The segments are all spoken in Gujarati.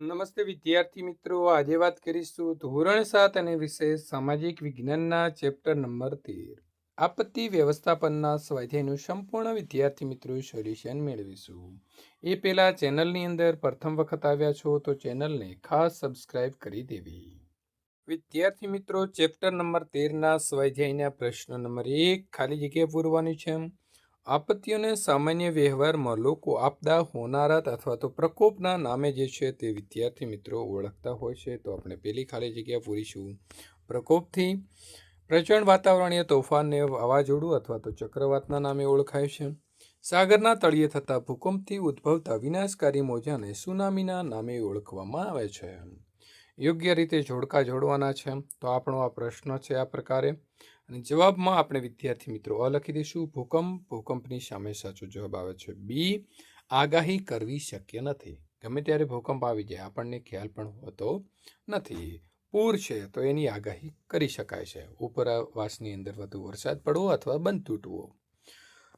નમસ્તે વિદ્યાર્થી મિત્રો. આજે વાત કરીશું ધોરણ સાત અને વિશેષ સામાજિક વિજ્ઞાનના ચેપ્ટર નંબર તેર. આપત્તિ વ્યવસ્થાપનના સ્વાધ્યાયનું સંપૂર્ણ વિદ્યાર્થી મિત્રો સોલ્યુશન મેળવીશું. એ પહેલાં ચેનલની અંદર પ્રથમ વખત આવ્યા છો તો ચેનલને ખાસ સબસ્ક્રાઇબ કરી દેવી. વિદ્યાર્થી મિત્રો, ચેપ્ટર નંબર તેરના સ્વાધ્યાયના પ્રશ્ન નંબર એક ખાલી જગ્યા પૂરવાની છે. આપત્તિઓને સામાન્ય વ્યવહારમાં લોકો આપદા હોનારત અથવા તો પ્રકોપના નામે જે છે તે વિદ્યાર્થી મિત્રો ઓળખતા હોય છે. તો આપણે પહેલી ખાલી જગ્યા પૂરીશું પ્રકોપથી પ્રચંડ વાતાવરણીય તોફાનને વાવાઝોડું અથવા તો ચક્રવાતના નામે ઓળખાય છે. સાગરના તળિયે થતા ભૂકંપથી ઉદ્ભવતા વિનાશકારી મોજાને સુનામીના નામે ઓળખવામાં આવે છે. યોગ્ય રીતે જોડકા જોડવાના છે તો આપણો આ પ્રશ્ન છે આ પ્રકારે. અને જવાબમાં આપણે વિદ્યાર્થી મિત્રો અ લખી દઈશું. ભૂકંપ, ભૂકંપની સામે સાચો જવાબ આવે છે. બી, આગાહી કરવી શક્ય નથી. ગમે ત્યારે ભૂકંપ આવી જાય, આપણને ખ્યાલ પણ હોતો નથી. પૂર છે તો એની આગાહી કરી શકાય છે. ઉપરવાસની અંદર વધુ વરસાદ પડવો અથવા બંધ તૂટવો.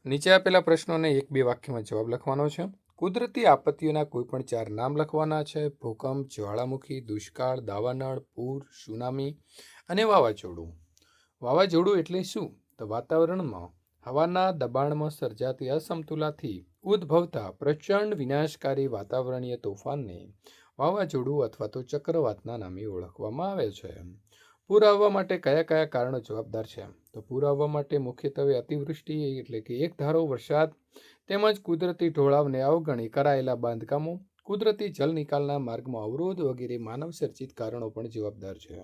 નીચે આપેલા પ્રશ્નોને એક બે વાક્યમાં જવાબ લખવાનો છે. કુદરતી આપત્તિઓના કોઈપણ ચાર નામ લખવાના છે. ભૂકંપ, જ્વાળામુખી, દુષ્કાળ, દાવાનળ, પૂર, સુનામી અને વાવાઝોડું. વાવાઝોડું એટલે શું? તો વાતાવરણમાં હવાના દબાણમાં સર્જાતી અસમતુલાથી ઉદ્ભવતા પ્રચંડ વિનાશકારી વાતાવરણીય તોફાનને વાવાઝોડું અથવા તો ચક્રવાતના નામે ઓળખવામાં આવે છે. પૂર આવવા માટે કયા કયા કારણો જવાબદાર છે તો પૂર માટે મુખ્યત્વે અતિવૃષ્ટિ એટલે કે એક ધારો વરસાદ, તેમજ કુદરતી ઢોળાવને અવગણી કરાયેલા બાંધકામો, કુદરતી જલ નિકાલના માર્ગમાં અવરોધ વગેરે માનવસર્જિત કારણો પણ જવાબદાર છે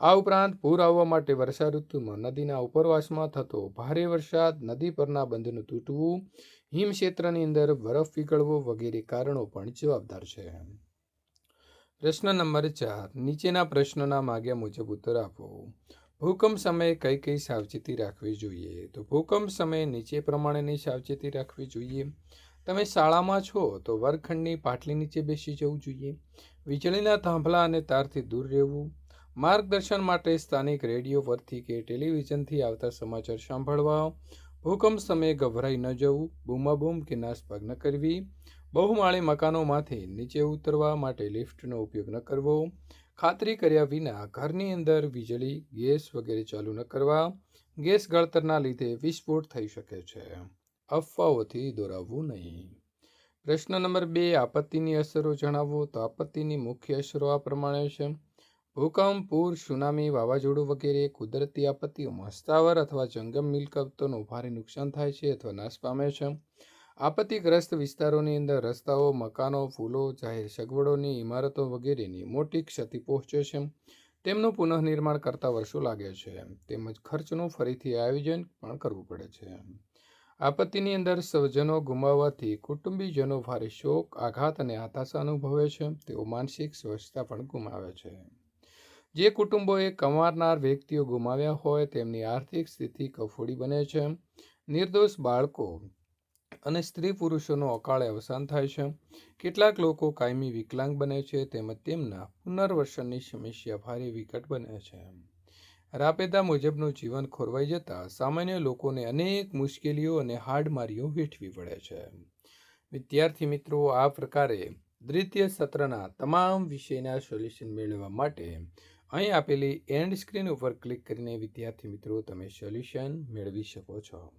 આ ઉપરાંત પૂર આવવા માટે વર્ષા ઋતુમાં નદીના ઉપરવાસમાં થતો ભારે વરસાદ, નદી પરના બંધનું તૂટવું, હિમક્ષેત્રની અંદર બરફ પીગળવો વગેરે કારણો પણ જવાબદાર છે પ્રશ્ન નંબર ચાર. નીચેના પ્રશ્નોના માગ્યા મુજબ ઉત્તર આપો. ભૂકંપ સમયે કઈ કઈ સાવચેતી રાખવી જોઈએ? તો ભૂકંપ સમયે નીચે પ્રમાણેની સાવચેતી રાખવી જોઈએ. તમે શાળામાં છો, તો વર્ગખંડની પાટલી નીચે બેસી જવું જોઈએ. વીજળીના થાંભલા અને તારથી દૂર રહેવું. માર્ગદર્શન માટે સ્થાનિક રેડિયો પરથી કે ટેલિવિઝનથી આવતા સમાચાર સાંભળવા. ભૂકંપ સમયે ગભરાઈ ન જવું. બૂમાબૂમ કે નાસભાગ ન કરવી. બહુમાળી મકાનોમાંથી નીચે ઉતરવા માટે લિફ્ટનો ઉપયોગ ન કરવો, ખાતરી કર્યા વિના ઘરની અંદર વીજળી, ગેસ વગેરે ચાલુ ન કરવા, ગેસ ગળતરના લીધે વિસ્ફોટ થઈ શકે છે. અફવાઓથી દોરાવવું નહીં. પ્રશ્ન નંબર બે, આપત્તિની અસરો જણાવો તો આપત્તિની મુખ્ય અસરો આ પ્રમાણે છે. ભૂકંપ, પૂર, સુનામી વાવાઝોડું વગેરે કુદરતી આપત્તિઓમાં સ્થાવર અથવા જંગમ મિલકતોનું ભારે નુકસાન થાય છે અથવા નાશ પામે છે. આપત્તિગ્રસ્ત વિસ્તારોની અંદર રસ્તાઓ, મકાનો, ફૂલો, જાહેર સગવડોની ઇમારતો વગેરેની મોટી ક્ષતિ પહોંચે છે. તેમનું પુનઃનિર્માણ કરતા વર્ષો લાગે છે. તેમજ ખર્ચનું ફરીથી આયોજન પણ કરવું પડે છે. આપત્તિની અંદર સ્વજનો ગુમાવવાથી કુટુંબીજનો ભારે શોક, આઘાત અને હતાશા અનુભવે છે. તેઓ માનસિક સ્વચ્છતા પણ ગુમાવે છે. જે કુટુંબોએ કમાનાર વ્યક્તિઓ ગુમાવ્યા હોય, તેમની આર્થિક સ્થિતિ કફોડી બને છે. નિર્દોષ બાળકો અને સ્ત્રી પુરુષોનું અકાળે અવસાન થાય છે. કેટલાક લોકો કાયમી વિકલાંગ બને છે તેમજ તેમના પુનર્વસનની સમસ્યા ભારે વિકટ બને છે. રાપેદા મુજબનું જીવન ખોરવાઈ જતાં સામાન્ય લોકોને અનેક મુશ્કેલીઓ અને હાડમારીઓ વેઠવી પડે છે. વિદ્યાર્થી મિત્રો, આ પ્રકારે દ્વિતીય સત્રના તમામ વિષયના સોલ્યુશન મેળવવા માટે અહીં આપેલી એન્ડ સ્ક્રીન ઉપર ક્લિક કરીને વિદ્યાર્થી મિત્રો, તમે સોલ્યુશન મેળવી શકો છો.